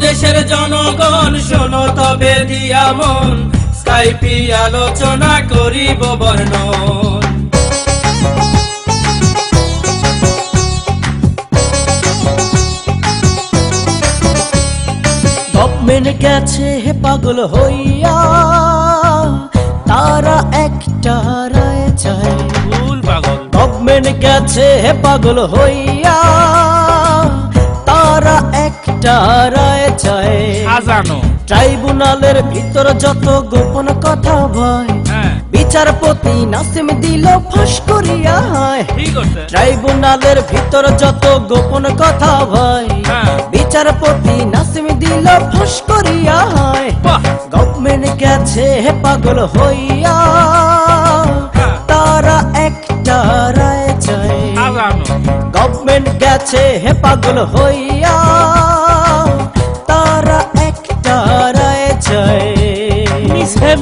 দেশের জনগণ শোনো তবে দিয়া মন স্কাইপি আলোচনা করিব বর্ণন। গভর্নমেন্ট গেছে হে পাগল হইয়া তারা একটা রায় চায়। ফুল পাগল। গেছে হে পাগল হইয়া একটা চায়। সাজানো ট্রাইব্যুনালের ভিতর যত গোপন কথা ভয় হ্যাঁ। বিচারপতি নাসিম দিল ফাঁস করিয়া হয়। ট্রাইব্যুনালের ভিতর যত গোপন কথা ভয় হ্যাঁ। বিচারপতি নাসিম দিল ফাঁস করিয়া হয়। গভর্নমেন্ট গেছে হে পাগল হইয়া হ্যাঁ। তারা একটা রায় চায়। গভর্নমেন্ট গেছে হে পাগল হইয়া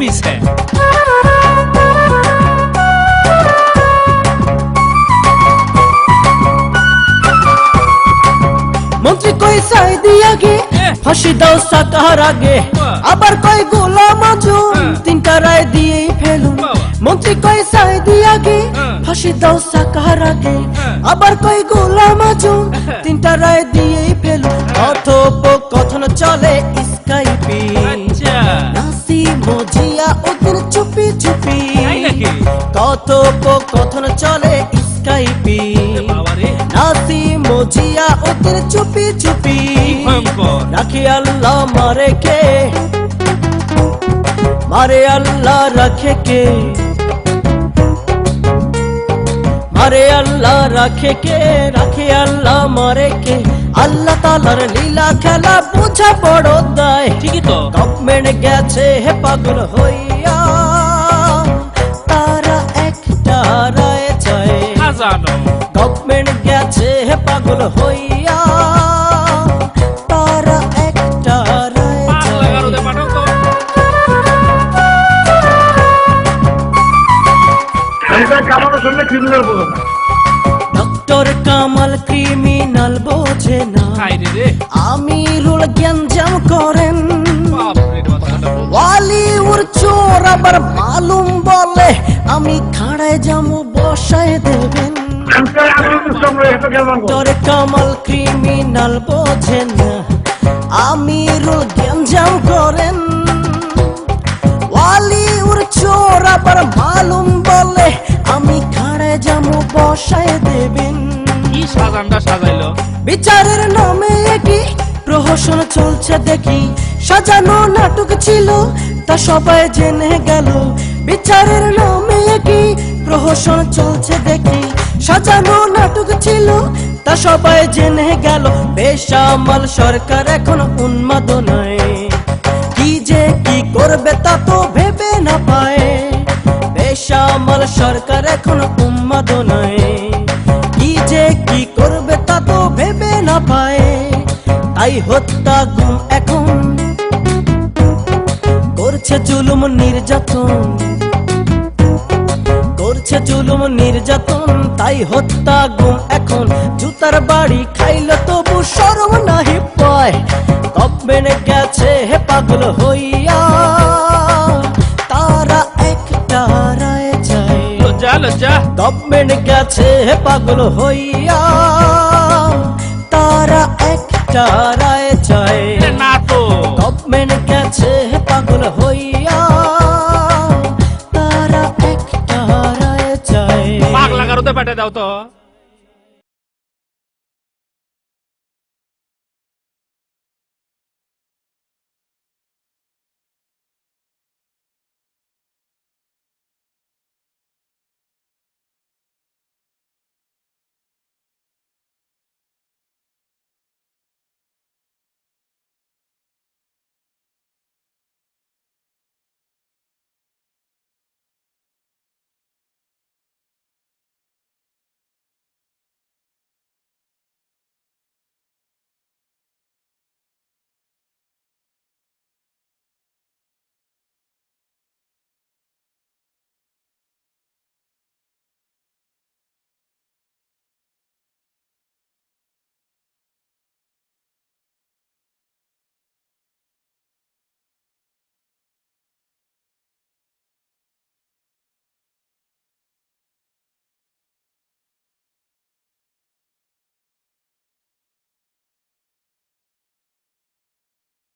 মিছে মিছে মন্ত্রী কই সাই দিয়া গে? ফাঁসি দাও সাকার আগে। আবার কই গোলাম আজম? হ্যাঁ। তিনটা রায় দিয়েই ফেলুন মন্ত্রী কই সাই দিয়া গে? হ্যাঁ। ফাঁসি দাও সাকার আগে। হ্যাঁ। আবার কই গোলাম আজম? তিনটা রায় দিয়েই ফেলুন কথোপকথন চলে কথোপকথন চলে স্কাইপি। নাসি মজিয়া ওদের চুপি চুপি। রাখি আল্লাহ মারে কে? মারে আল্লাহ রাখে কে? মারে আল্লাহ রাখে কে? রাখে আল্লাহ মারে কে? আল্লাহ তালার লীলা খেলা বুঝা বড় দায়। ঠিকই তো। গভর্নমেন্ট গেছে হে পাগল হইয়া পাগল হইয়া তারা একটা ডক্টর কামাল ক্রিমিনাল বোঝে না। হাই রে রে। আমিরুল করেন। বাপরে ওয়ালি ওর চোর আবার মালুম বলে আমি খাড়ায় যাব বসায় দেবেন। ডক্টর কামাল ক্রিমিনাল বোঝেন আমিরুল জ্ঞানজাম করেন ওয়ালি ওর চোর আবার মালুম বলে আমি খাড়ায় যাব বসায় দেবেন কি সাজানটা সাজাইলো বিচারের নামে কি প্রহসন চলছে দেখি সাজানো নাটক ছিল তা সবাই জেনে গেল বিচারের নামে কি প্রহসন চলছে দেখি সাজানো নাটক ছিল, তা সবাই জেনে গেল, বেসামাল সরকার এখন উন্মাদনায়। কি যে কি করবে তা তো ভেবে না পায়। বেসামাল সরকার এখন উন্মাদ উন্মাদনায়। কি যে কি করবে তা তো ভেবে না পায়। তাই হত্যা গুম এখন। করছে জুলুম নির্যাতন। করছে জুলুম নির্যাতন তাই হত্যা গুম এখন। জুতার বাড়ি খাইল তবু সরম নাহি পায়। গভর্নমেন্ট গেছে হে পাগল হইয়া। তারা একটা রায় লজ্জা লজ্জা। গভর্নমেন্ট গেছে হে পাগল হইয়া। তারা একটা রায় চায়। না তো। গভর্নমেন্ট গেছে হে পাগল হইয়া। তারা